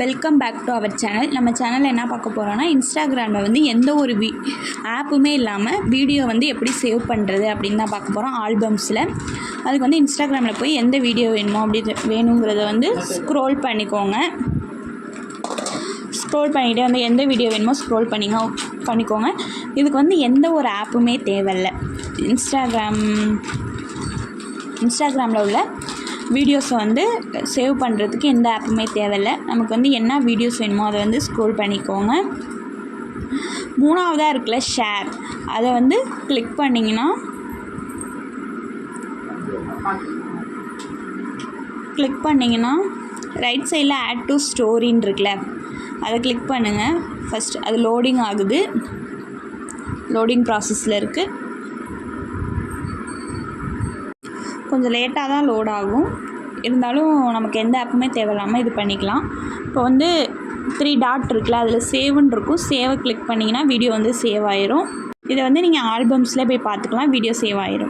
Welcome back to our channel நம்ம சேனலில் என்ன பார்க்க போகிறோம்னா இன்ஸ்டாகிராமில் வந்து எந்த ஒரு வி ஆப்புமே இல்லாமல் வீடியோ வந்து எப்படி சேவ் பண்ணுறது அப்படின்னு தான் பார்க்க போகிறோம் ஆல்பம்ஸில் அதுக்கு வந்து இன்ஸ்டாகிராமில் போய் எந்த வீடியோ வேணுமோ அப்படி வேணுங்கிறத வந்து ஸ்க்ரோல் பண்ணிக்கோங்க. ஸ்க்ரோல் பண்ணிகிட்டே வந்து எந்த வீடியோ வேணுமோ ஸ்க்ரோல் பண்ணிங்க பண்ணிக்கோங்க. இதுக்கு வந்து எந்த ஒரு ஆப்புமே தேவையில்லை. இன்ஸ்டாகிராம் இன்ஸ்டாகிராமில் உள்ள வீடியோஸை வந்து சேவ் பண்ணுறதுக்கு எந்த ஆப்புமே தேவையில்லை. நமக்கு வந்து என்ன வீடியோஸ் வேணுமோ அதை வந்து ஸ்க்ரோல் பண்ணிக்கோங்க. மூணாவதாக இருக்குல்ல ஷேர் அதை வந்து கிளிக் பண்ணிங்கன்னா கிளிக் பண்ணிங்கன்னா ரைட் சைடில் ஆட் டு ஸ்டோரின்னு இருக்குல்ல அதை கிளிக் பண்ணுங்கள் ஃபஸ்ட் அது லோடிங் ஆகுது. லோடிங் ப்ராசஸில் இருக்குது கொஞ்சம் லேட்டாக தான் லோட் ஆகும். இருந்தாலும் நமக்கு எந்த ஆப்புமே தேவையில்லாமல் இது பண்ணிக்கலாம். இப்போ வந்து த்ரீ டாட் இருக்குல்ல அதில் சேவுன்னு இருக்கும். சேவை கிளிக் பண்ணிங்கன்னா வீடியோ வந்து சேவ் ஆயிரும். இதை வந்து நீங்கள் ஆல்பம்ஸில் போய் பார்த்துக்கலாம் வீடியோ சேவ் ஆயிரும்.